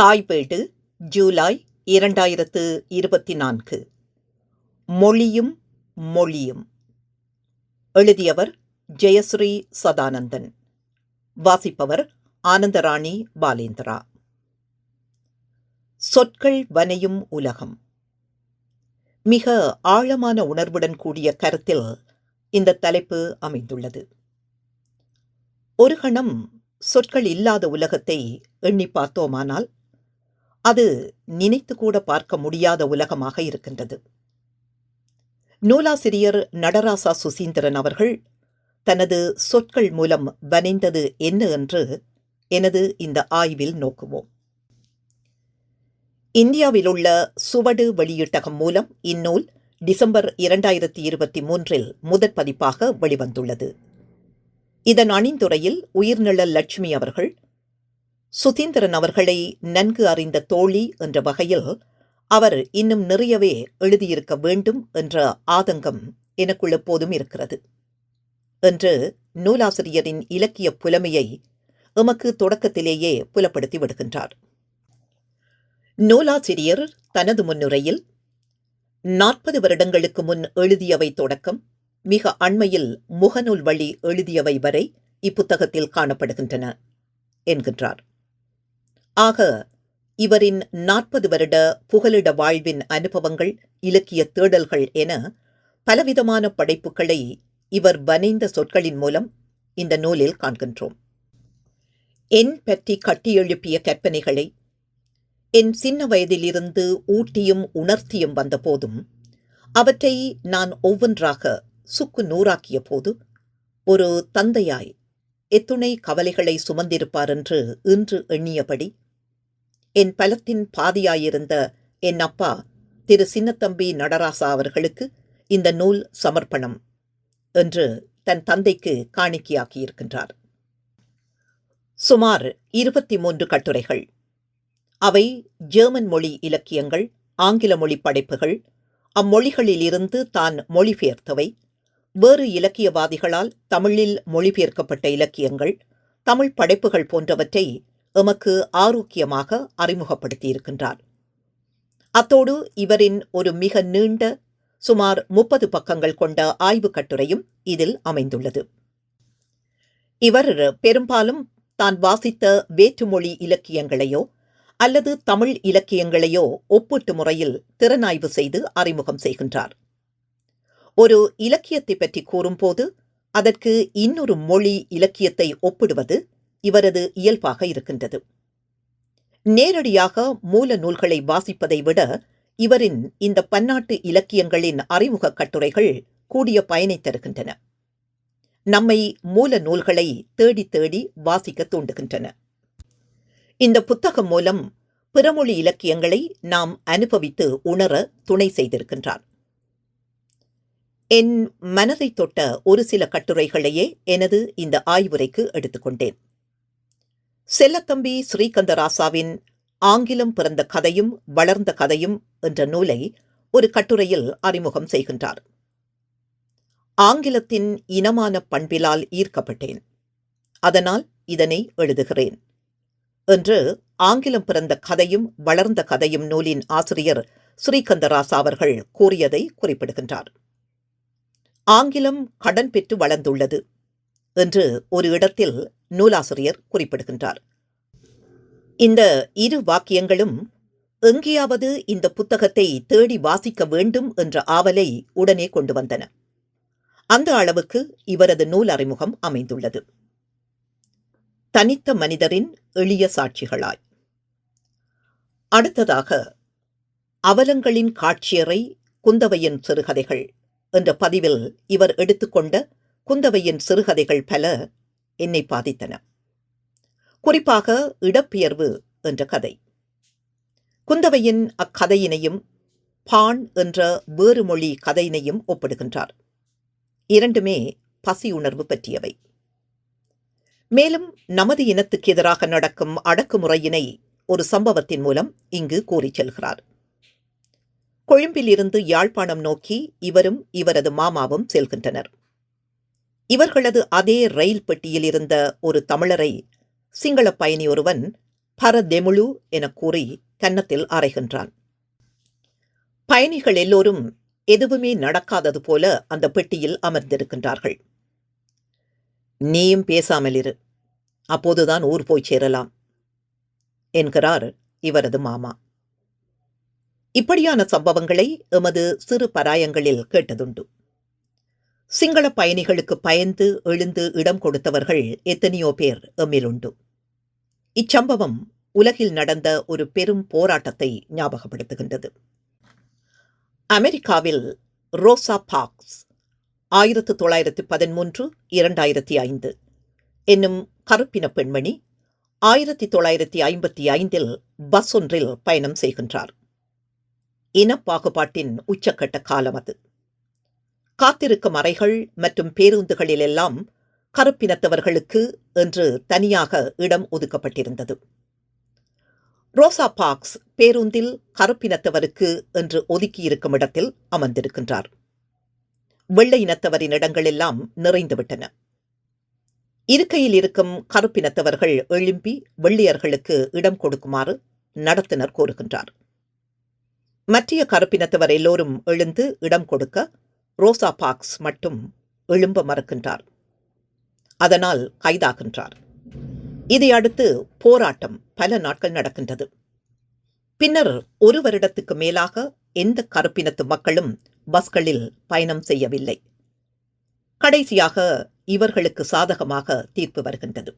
தாய்பேடு ஜூலை இரண்டாயிரத்து இருபத்தி நான்கு. மொழியும் மொழியும். எழுதியவர் ஜெயஸ்ரீ சதானந்தன். வாசிப்பவர் ஆனந்தராணி பாலேந்திரா. சொற்கள் வனையும் உலகம். மிக ஆழமான உணர்வுடன் கூடிய கருத்தில் இந்த தலைப்பு அமைந்துள்ளது. ஒரு கணம் சொற்கள் இல்லாத உலகத்தை எண்ணி பார்த்தோமானால் அது நினைத்து கூட பார்க்க முடியாத உலகமாக இருக்கின்றது. நூலாசிரியர் நடராசா சுசீந்திரன் அவர்கள் தனது சொற்கள் மூலம் வனைந்தது என்ன என்று எனது இந்த ஆய்வில் நோக்குவோம். இந்தியாவில் உள்ள சுவடு வெளியீட்டகம் மூலம் இந்நூல் டிசம்பர் இரண்டாயிரத்தி இருபத்தி மூன்றில் முதற் பதிப்பாக வெளிவந்துள்ளது. இதன் அணிந்துரையில் உயிர்நிழல் லட்சுமி அவர்கள் சுதீந்திரன் அவர்களை நன்கு அறிந்த தோழி என்ற வகையில் அவர் இன்னும் நிறையவே எழுதியிருக்க வேண்டும் என்ற ஆதங்கம் எனக்குள் எப்போதும் இருக்கிறது. என்று நூலாசிரியரின் இலக்கிய புலமையை எமக்கு தொடக்கத்திலேயே புலப்படுத்தி விடுகின்றார். நூலாசிரியர் தனது முன்னுரையில் நாற்பது வருடங்களுக்கு முன் எழுதியவை தொடக்கம் மிக அண்மையில் முகநூல் வழி எழுதியவை வரை இப்புத்தகத்தில் காணப்படுகின்றன என்கின்றார். ஆக இவரின் நாற்பது வருட புகலிட வாழ்வின் அனுபவங்கள் இலக்கிய தேடல்கள் என பலவிதமான படைப்புகளை இவர் வனைந்த சொற்களின் மூலம் இந்த நூலில் காண்கின்றோம். என் பற்றி கட்டியெழுப்பிய கற்பனைகளை என் சின்ன வயதிலிருந்து ஊட்டியும் உணர்த்தியும் வந்தபோதும் அவற்றை நான் ஒவ்வொன்றாக சுக்கு நூறாக்கிய போது ஒரு தந்தையாய் எத்துணை கவலைகளை சுமந்திருப்பார் என்று இன்று எண்ணியபடி என் பலத்தின் பாதியாயிருந்த என் அப்பா திரு சின்னத்தம்பி நடராசா அவர்களுக்கு இந்த நூல் சமர்ப்பணம் என்று தன் தந்தைக்கு காணிக்கையாக்கியிருக்கின்றார். சுமார் இருபத்தி மூன்று கட்டுரைகள். அவை ஜெர்மன் மொழி இலக்கியங்கள் ஆங்கில மொழி படைப்புகள் அம்மொழிகளிலிருந்து தான் மொழிபெயர்த்தவை வேறு இலக்கியவாதிகளால் தமிழில் மொழிபெயர்க்கப்பட்ட இலக்கியங்கள் தமிழ் படைப்புகள் போன்றவற்றை எமக்கு ஆரோக்கியமாக அறிமுகப்படுத்தியிருக்கின்றார். அத்தோடு இவரின் ஒரு மிக நீண்ட சுமார் முப்பது பக்கங்கள் கொண்ட ஆய்வுக் கட்டுரையும் இதில் அமைந்துள்ளது. இவர் பெரும்பாலும் தான் வாசித்த வேற்றுமொழி இலக்கியங்களையோ அல்லது தமிழ் இலக்கியங்களையோ ஒப்பீட்டு முறையில் திறனாய்வு செய்து அறிமுகம் செய்கின்றார். ஒரு இலக்கியத்தை பற்றி கூறும்போது அதற்கு இன்னொரு மொழி இலக்கியத்தை ஒப்பிடுவது இவரது இயல்பாக இருக்கின்றது. நேரடியாக மூல நூல்களை வாசிப்பதை விட இவரின் இந்த பன்னாட்டு இலக்கியங்களின் அறிமுக கட்டுரைகள் கூடிய பயனை தருகின்றன. நம்மை மூல நூல்களை தேடி தேடி வாசிக்க தூண்டுகின்றன. இந்த புத்தகம் மூலம் பிறமொழி இலக்கியங்களை நாம் அனுபவித்து உணர துணை செய்திருக்கின்றார். என் மனதை தொட்ட ஒரு சில கட்டுரைகளையே எனது இந்த ஆய்வுரைக்கு எடுத்துக்கொண்டேன். செல்லத்தம்பி ஸ்ரீகந்தராசாவின் ஆங்கிலம் பிறந்த கதையும் வளர்ந்த கதையும் என்ற நூலை ஒரு கட்டுரையில் அறிமுகம் செய்கின்றார். ஆங்கிலத்தின் இனமான பண்பிலால் ஈர்க்கப்பட்டேன். அதனால் இதனை எழுதுகிறேன். என்று ஆங்கிலம் பிறந்த கதையும் வளர்ந்த கதையும் நூலின் ஆசிரியர் ஸ்ரீகந்தராசா அவர்கள் கூறியதை குறிப்பிடுகின்றார். ஆங்கிலம் கடன் பெற்று வளர்ந்துள்ளது. என்று ஒரு இடத்தில் நூலாசிரியர் குறிப்பிடுகின்றார். இந்த இரு வாக்கியங்களும் எங்கேயாவது இந்த புத்தகத்தை தேடி வாசிக்க வேண்டும் என்ற ஆவலை உடனே கொண்டு வந்தன. அந்த அளவுக்கு இவரது நூல் அறிமுகம் அமைந்துள்ளது. தனித்த மனிதரின் எளிய சாட்சிகளாய். அடுத்ததாக அவலங்களின் காட்சியறை குந்தவையின் சிறுகதைகள் என்ற பதிவில் இவர் எடுத்துக்கொண்ட குந்தவையின் சிறுகதைகள் பல என்னை பாதித்தன. குறிப்பாக இடப்பெயர்வு என்ற கதை. குந்தவையின் அக்கதையினையும் பான் என்ற வேறு மொழி கதையினையும் ஒப்பிடுகின்றார். இரண்டுமே பசி உணர்வு பற்றியவை. மேலும் நமது இனத்துக்கு எதிராக நடக்கும் அடக்குமுறையினை ஒரு சம்பவத்தின் மூலம் இங்கு கூறிச் செல்கிறார். கொழும்பிலிருந்து யாழ்ப்பாணம் நோக்கி இவரும் இவரது மாமாவும் செல்கின்றனர். இவர்களது அதே ரயில் பெட்டியில் இருந்த ஒரு தமிழரை சிங்கள பயணி ஒருவன் பரதெமுழு எனக் கூறி கன்னத்தில் அறைகின்றான். பயணிகள் எல்லோரும் எதுவுமே நடக்காதது போல அந்த பெட்டியில் அமர்ந்திருக்கின்றார்கள். நீயும் பேசாமல் இரு. அப்போதுதான் ஊர் போய் சேரலாம் என்கிறார் இவரது மாமா. இப்படியான சம்பவங்களை எமது சிறு பராயங்களில் கேட்டதுண்டு. சிங்கள பயணிகளுக்கு பயந்து எழுந்து இடம் கொடுத்தவர்கள் எத்தனையோ பேர் எம்மிலுண்டு. இச்சம்பவம் உலகில் நடந்த ஒரு பெரும் போராட்டத்தை ஞாபகப்படுத்துகின்றது. அமெரிக்காவில் ரோசா பாக்ஸ் ஆயிரத்து தொள்ளாயிரத்து பதிமூன்று இரண்டாயிரத்தி ஐந்து என்னும் கருப்பின பெண்மணி ஆயிரத்தி தொள்ளாயிரத்தி ஐம்பத்தி ஐந்தில் பஸ் ஒன்றில் பயணம் செய்கின்றார். இனப்பாகுபாட்டின் உச்சக்கட்ட காலம் அது. காத்திருக்கும் அறைகள் மற்றும் பேருந்துகளிலெல்லாம் கருப்பினத்தவர்களுக்கு என்று தனியாக இடம் ஒதுக்கப்பட்டிருந்தது. ரோசா பாக்ஸ் பேருந்தில் கருப்பினத்தவருக்கு என்று ஒதுக்கியிருக்கும் இடத்தில் அமர்ந்திருக்கின்றார். வெள்ளை இனத்தவரின் இடங்களெல்லாம் நிறைந்துவிட்டன. இருக்கையில் இருக்கும் கருப்பினத்தவர்கள் எழும்பி வெள்ளையர்களுக்கு இடம் கொடுக்குமாறு நடத்துனர் கோருகின்றார். மற்றிய கருப்பினத்தவர் எல்லோரும் எழுந்து இடம் கொடுக்க ரோசா பாக்ஸ் மட்டும் எழும்ப மறுக்கின்றார். அதனால் கைதாகின்றார். இதை அடுத்து போராட்டம் பல நாட்கள் நடக்கின்றது. பின்னர் ஒரு வருடத்துக்கு மேலாக எந்த கருப்பினத்து மக்களும் பஸ்களில் பயணம் செய்யவில்லை. கடைசியாக இவர்களுக்கு சாதகமாக தீர்ப்பு வருகின்றது.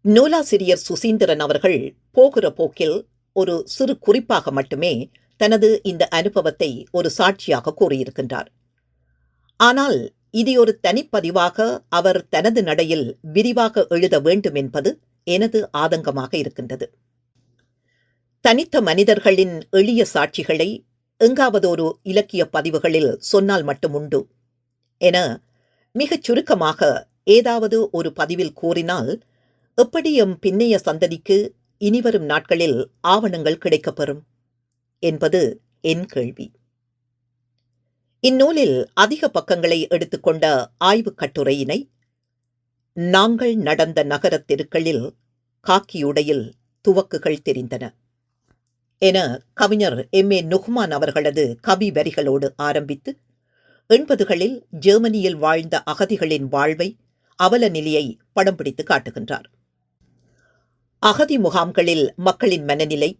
நூலாசிரியர் சுசீந்திரன் அவர்கள் போகிற போக்கில் ஒரு சிறு குறிப்பாக மட்டுமே தனது இந்த அனுபவத்தை ஒரு சாட்சியாக கூறியிருக்கின்றார். ஆனால் இது ஒரு தனிப்பதிவாக அவர் தனது நடையில் விரிவாக எழுத வேண்டும் என்பது எனது ஆதங்கமாக இருக்கின்றது. தனித்த மனிதர்களின் எளிய சாட்சிகளை எங்காவது ஒரு இலக்கிய பதிவுகளில் சொன்னால் மட்டும் உண்டு என மிகச் சுருக்கமாக ஏதாவது ஒரு பதிவில் கூறினால் எப்படி எம் பின்னைய சந்ததிக்கு இனிவரும் நாட்களில் ஆவணங்கள் கிடைக்கப்பெறும். என்பது என் கேள்வி. இந்நூலில் அதிக பக்கங்களை எடுத்துக்கொண்ட ஆய்வுக் கட்டுரையினை நாங்கள் நடந்த நகரத் தெருக்களில் காக்கியுடையில் துவக்குகள் தெரிந்தன என கவிஞர் எம். ஏ. நுஹ்மான் அவர்களது கவி வரிகளோடு ஆரம்பித்து எண்பதுகளில் ஜெர்மனியில் வாழ்ந்த அகதிகளின் வாழ்வை அவல நிலையை படம் பிடித்து காட்டுகின்றார். அகதி முகாம்களில் மக்களின் மனநிலை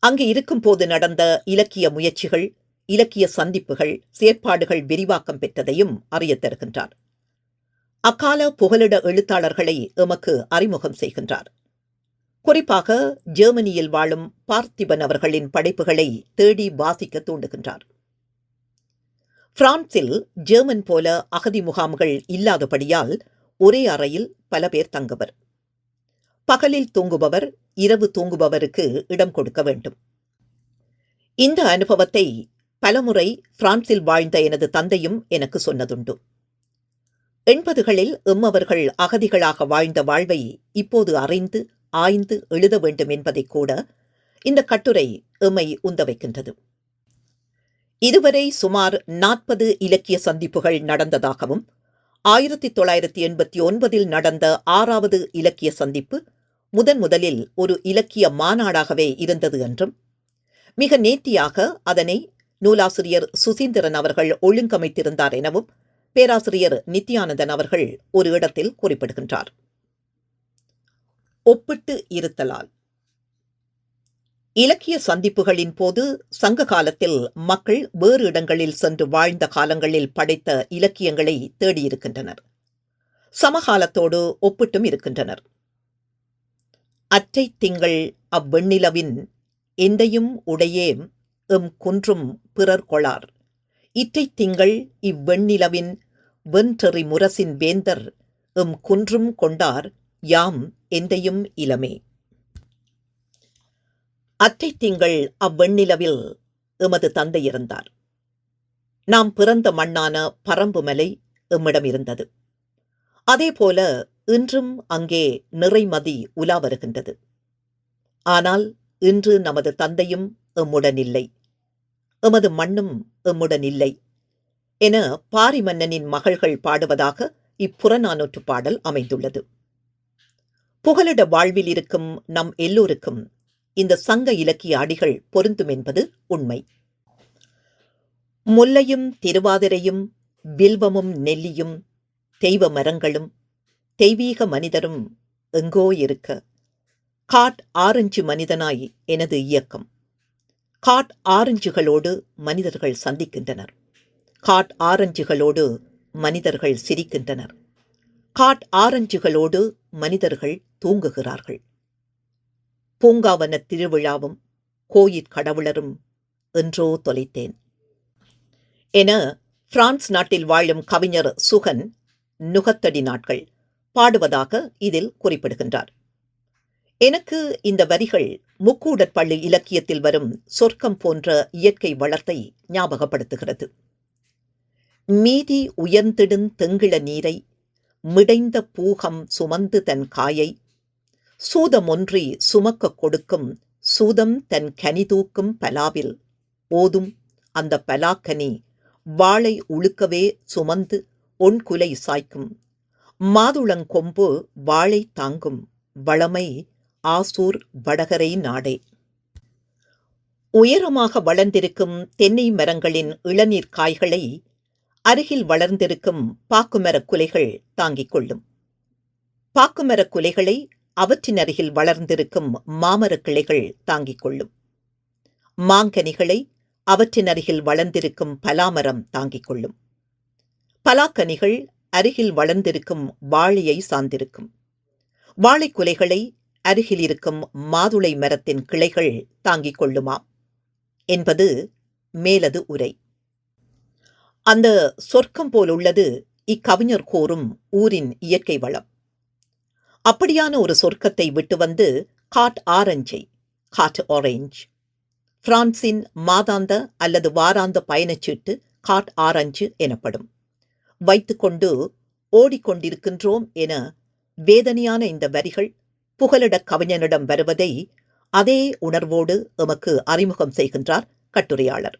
அங்கு இருக்கும்போது நடந்த இலக்கிய முயற்சிகள் இலக்கிய சந்திப்புகள் செயற்பாடுகள் விரிவாக்கம் பெற்றதையும் அறியத் தருகின்றார். அக்கால புகலிட எழுத்தாளர்களை எமக்கு அறிமுகம் செய்கின்றார். குறிப்பாக ஜெர்மனியில் வாழும் பார்த்திபன் அவர்களின் படைப்புகளை தேடி வாசிக்க தூண்டுகின்றார். பிரான்சில் ஜெர்மன் போல அகதி முகாம்கள் இல்லாதபடியால் ஒரே அறையில் பல பேர் தங்குவர். பகலில் தூங்குபவர் இரவு தூங்குபவருக்கு இடம் கொடுக்க வேண்டும். இந்த அனுபவத்தை பலமுறை பிரான்சில் வாழ்ந்த எனது தந்தையும் எனக்கு சொன்னதுண்டு. எண்பதுகளில் எம்மவர்கள் அகதிகளாக வாழ்ந்த வாழ்வை இப்போது அறிந்து ஆய்ந்து எழுத வேண்டும் என்பதை கூட இந்த கட்டுரை எம்மை உந்த வைக்கின்றது இதுவரை சுமார் நாற்பது இலக்கிய சந்திப்புகள் நடந்ததாகவும் ஆயிரத்தி தொள்ளாயிரத்தி எண்பத்தி ஒன்பதில் நடந்த ஆறாவது இலக்கிய சந்திப்பு முதன் முதலில் ஒரு இலக்கிய மாநாடாகவே இருந்தது என்றும் மிக நேர்த்தியாக அதனை நூலாசிரியர் சுசீந்திரன் அவர்கள் ஒழுங்கமைத்திருந்தார் எனவும் பேராசிரியர் நித்யானந்தன் அவர்கள் ஒரு இடத்தில் குறிப்பிடுகின்றார். ஒப்பிட்டு இருத்தலால். இலக்கிய சந்திப்புகளின் போது சங்க காலத்தில் மக்கள் வேறு இடங்களில் சென்று வாழ்ந்த காலங்களில் படைத்த இலக்கியங்களை தேடியிருக்கின்றனர். சமகாலத்தோடு ஒப்பிட்டும் இருக்கின்றனர். அற்றை திங்கள் அவ்வெண்ணிலவின் எந்தையும் உடையேம் எம் குன்றும் பிறர் கொளார். இற்றைத் திங்கள் இவ்வெண்ணிலவின் வென்றெறி முரசின் வேந்தர் எம் குன்றும் கொண்டார் யாம் எந்தையும் இளமே. அற்றை திங்கள் அவ்வெண்ணிலவில் எமது தந்தை இருந்தார். நாம் பிறந்த மண்ணான பரம்பு மலை எம்மிடம் இருந்தது அதேபோல இன்றும் அங்கே நிறைமதி உலா வருகின்றது. ஆனால் இன்று நமது தந்தையும் எம்முடன் இல்லை எமது மண்ணும் எம்முடன் இல்லை என பாரி மன்னனின் மகள்கள் பாடுவதாக இப்புறநானூற்று பாடல் அமைந்துள்ளது. புகலிட வாழ்வில் இருக்கும் நம் எல்லோருக்கும் இந்த சங்க இலக்கிய அடிகள் பொருந்தும் என்பது உண்மை. முல்லையும் திருவாதிரையும் வில்வமும் நெல்லியும் தெய்வ மரங்களும் தெய்வீக மனிதரும் எங்கோ இருக்க. காட் ஆரஞ்சு மனிதனாய் எனது இயக்கம். காட் ஆரஞ்சுகளோடு மனிதர்கள் சந்திக்கின்றனர். காட் ஆரஞ்சுகளோடு மனிதர்கள் சிரிக்கின்றனர். காட் ஆரஞ்சுகளோடு மனிதர்கள் தூங்குகிறார்கள். பூங்காவன திருவிழாவும் கோயிற் கடவுளரும் என்றோ தொலைத்தேன். என பிரான்ஸ் நாட்டில் வாழும் கவிஞர் சுகன் நுகத்தடி நாட்கள். பாடுவதாக இதில் குறிப்பிடுகின்றார். எனக்கு இந்த வரிகள் முக்கூடற்பள்ளி இலக்கியத்தில் வரும் சொர்க்கம் போன்ற இயற்கை வளத்தை ஞாபகப்படுத்துகிறது. மீதி உயர்ந்திடும் தெங்கிள நீரை மிடைந்த பூகம் சுமந்து தன் காயை சூதமொன்றி சுமக்கக் கொடுக்கும் சூதம் தன் கனி தூக்கும் பலாவில் ஓதும் அந்த பலாக்கனி வாளை உழுக்கவே சுமந்து ஒன்குலை சாய்க்கும் மாதுளங்கொம்பு வாழை தாங்கும் வளமை ஆசூர் வடகரை நாடே. உயரமாக வளர்ந்திருக்கும் தென்னை மரங்களின் இளநீர் காய்களை அருகில் வளர்ந்திருக்கும் பாக்குமரக் குலைகள் தாங்கிக் கொள்ளும். பாக்குமரக் குலைகளை அவற்றின் அருகில் வளர்ந்திருக்கும் மாமரக் கிளைகள் தாங்கிக் கொள்ளும். மாங்கனிகளை அவற்றின் அருகில் வளர்ந்திருக்கும் பலாமரம் தாங்கிக் கொள்ளும். பலாக்கனிகள் அருகில் வளர்ந்திருக்கும் வாழையை சார்ந்திருக்கும். வாழைக்குலைகளை அருகில் இருக்கும் மாதுளை மரத்தின் கிளைகள் தாங்கிக் கொள்ளுமாம். என்பது மேலது உரை. அந்த சொர்க்கம் போலுள்ளது இக்கவிஞர் கூறும் ஊரின் இயற்கை வளம். அப்படியான ஒரு சொர்க்கத்தை விட்டு வந்து காட் ஆரஞ்சை காட் ஆரஞ்ச். பிரான்சின் மாதாந்த அல்லது வாராந்த பயணச்சீட்டு காட் ஆரஞ்சு எனப்படும். வைத்துக்கொண்டு ஓடிக்கொண்டிருக்கின்றோம் என வேதனையான இந்த வரிகள் புகலிடக் கவிஞனிடம் வருவதை அதே உணர்வோடு எமக்கு அறிமுகம் செய்கின்றார் கட்டுரையாளர்.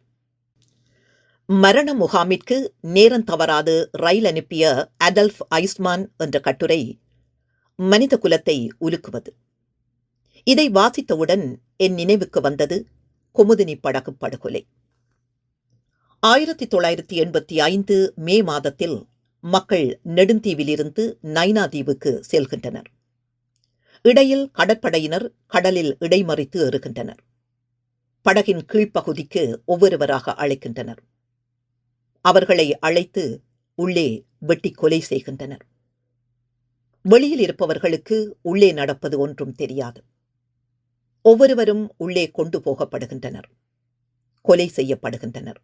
மரண முகாமிற்கு நேரம் தவறாது ரயில் அனுப்பிய அடல்ஃப் ஐஸ்மான் என்ற கட்டுரை மனித குலத்தை உலுக்குவது. இதை வாசித்தவுடன் என் நினைவுக்கு வந்தது குமுதினி படகு படுகொலை. ஆயிரத்தி தொள்ளாயிரத்தி எண்பத்தி ஐந்து மே மாதத்தில் மக்கள் நெடுந்தீவிலிருந்து நைனா தீவுக்கு செல்கின்றனர். இடையில் கடற்படையினர் கடலில் இடைமறித்து எறுகின்றனர் படகின் கீழ்ப்பகுதிக்கு ஒவ்வொருவராக அழைக்கின்றனர். அவர்களை அழைத்து உள்ளே வெட்டி கொலை செய்கின்றனர். வெளியில் இருப்பவர்களுக்கு உள்ளே நடப்பது ஒன்றும் தெரியாது. ஒவ்வொருவரும் உள்ளே கொண்டு போகப்படுகின்றனர். கொலை செய்யப்படுகின்றனர்.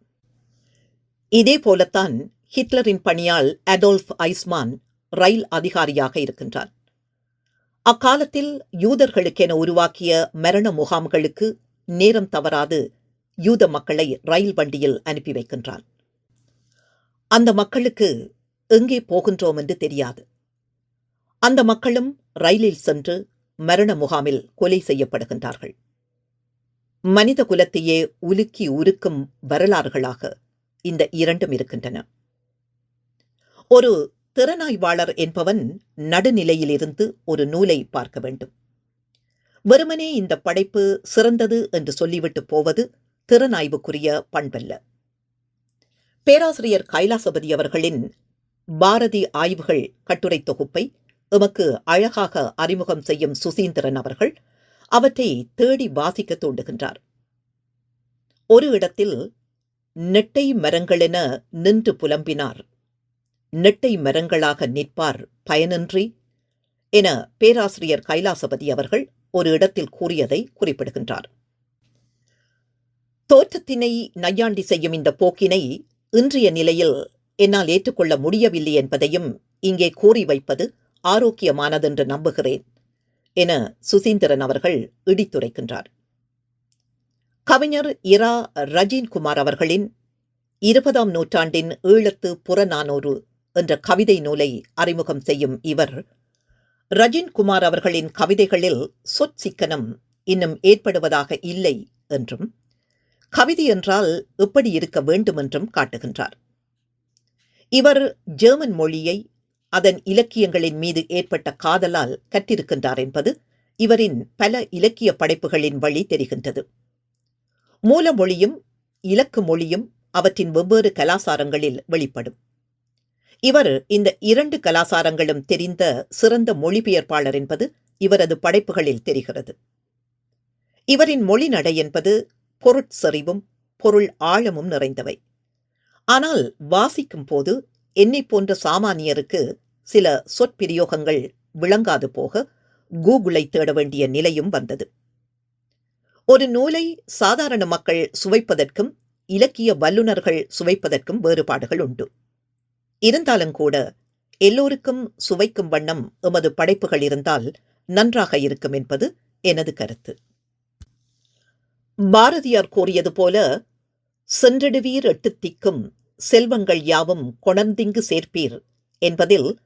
இதே போலத்தான் ஹிட்லரின் பணியால் அடோல்ஃப் ஐஸ்மான் ரயில் அதிகாரியாக இருக்கின்றார் அக்காலத்தில் யூதர்களுக்கென உருவாக்கிய மரண முகாம்களுக்கு நேரம் தவறாது யூத மக்களை ரயில் வண்டியில் அனுப்பி வைக்கின்றான். அந்த மக்களுக்கு எங்கே போகின்றோம் என்று தெரியாது. அந்த மக்களும் ரயிலில் சென்று மரண முகாமில் கொலை செய்யப்படுகின்றார்கள். மனித குலத்தையே உலுக்கி உருக்கும் வரலாறுகளாக இந்த இரண்டும் இருக்கின்றன. ஒரு திறனாய்வாளர் என்பவன் நடுநிலையிலிருந்து ஒரு நூலை பார்க்க வேண்டும். வெறுமனே இந்த படைப்பு சிறந்தது என்று சொல்லிவிட்டு போவது திறனாய்வுக்குரிய பண்பல்ல. பேராசிரியர் கைலாசபதி அவர்களின் பாரதி ஆய்வுகள் கட்டுரை தொகுப்பை எமக்கு அழகாக அறிமுகம் செய்யும் சுசீந்திரன் அவர்கள் அவற்றை தேடி வாசிக்க தூண்டுகின்றார். ஒரு இடத்தில் நெட்டை மரங்களென நின்று புலம்பினார். நெட்டை மரங்களாக நிற்பார் பயனின்றி என பேராசிரியர் கைலாசபதி அவர்கள் ஒரு இடத்தில் கூறியதை குறிப்பிடுகின்றார். தோற்றத்தினை நையாண்டி செய்யும் இந்த போக்கினை இன்றைய நிலையில் என்னால் ஏற்றுக்கொள்ள முடியவில்லை என்பதையும் இங்கே கூறி வைப்பது ஆரோக்கியமானதென்று நம்புகிறேன் என சுசீந்திரன் அவர்கள் இடித்துரைக்கின்றார். கவிஞர் இரா ரஜீன்குமார் அவர்களின் இருபதாம் நூற்றாண்டின் ஈழத்து புறநானூறு என்ற கவிதை நூலை அறிமுகம் செய்யும் இவர். ரஜின்குமார் அவர்களின் கவிதைகளில் சொற்சிக்கனம் இன்னும் ஏற்படுவதாக இல்லை என்றும் கவிதை என்றால் எப்படி இருக்க வேண்டும் என்றும் காட்டுகின்றார். இவர் ஜெர்மன் மொழியை அதன் இலக்கியங்களின் மீது ஏற்பட்ட காதலால் கற்றிருக்கின்றார் என்பது இவரின் பல இலக்கிய படைப்புகளின் வழி தெரிகின்றது. மூல மொழியும் இலக்கு மொழியும் அவற்றின் வெவ்வேறு கலாசாரங்களில் வெளிப்படும். இவர் இந்த இரண்டு கலாசாரங்களும் தெரிந்த சிறந்த மொழிபெயர்ப்பாளர் என்பது இவரது படைப்புகளில் தெரிகிறது. இவரின் மொழி நடை என்பது பொருட்செறிவும் பொருள் ஆழமும் நிறைந்தவை. ஆனால் வாசிக்கும் போது என்னை போன்ற சாமானியருக்கு சில சொற்பிரயோகங்கள் விளங்காது போக கூகுளை தேட வேண்டிய நிலையும் வந்தது. ஒரு நூலை சாதாரண மக்கள் சுவைப்பதற்கும் இலக்கிய வல்லுநர்கள் சுவைப்பதற்கும் வேறுபாடுகள் உண்டு. இருந்தாலும் கூட எல்லோருக்கும் சுவைக்கும் வண்ணம் எமது படைப்புகள் இருந்தால் நன்றாக இருக்கும் என்பது எனது கருத்து. பாரதியார் கூறியது போல சென்றடுவீர் எட்டு திக்கும் செல்வங்கள் யாவும் கொணர்ந்திங்கு சேர்ப்பீர் என்பதில்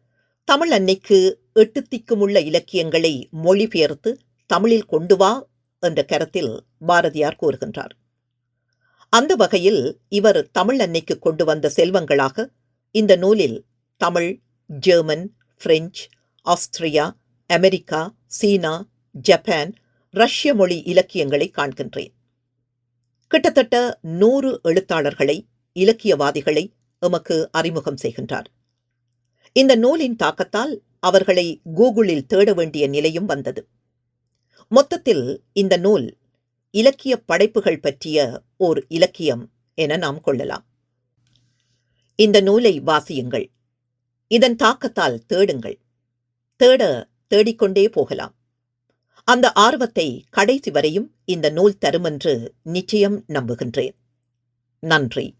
தமிழ் அன்னைக்கு எட்டு திக்குமுள்ள இலக்கியங்களை மொழிபெயர்த்து தமிழில் கொண்டு வா என்ற கருத்தில் பாரதியார் கூறுகின்றார். அந்த வகையில் இவர் தமிழ் அன்னைக்கு கொண்டு வந்த செல்வங்களாக இந்த நூலில் Tamil German French Austria America சீனா ஜப்பான் ரஷ்ய மொழி இலக்கியங்களை காண்கின்றேன். கிட்டத்தட்ட நூறு எழுத்தாளர்களை இலக்கியவாதிகளை எமக்கு அறிமுகம் செய்கின்றார். இந்த நூலின் தாக்கத்தால் அவர்களை கூகுளில் தேட வேண்டிய நிலையும் வந்தது. மொத்தத்தில் இந்த நூல் இலக்கிய படைப்புகள் பற்றிய ஓர் இலக்கியம் என நாம் கொள்ளலாம். இந்த நூலை வாசியுங்கள். இதன் தாக்கத்தால் தேடுங்கள். தேட தேடிக்கொண்டே போகலாம். அந்த ஆர்வத்தை கடைசி வரையும் இந்த நூல் தருமென்று நிச்சயம் நம்புகின்றேன். நன்றி.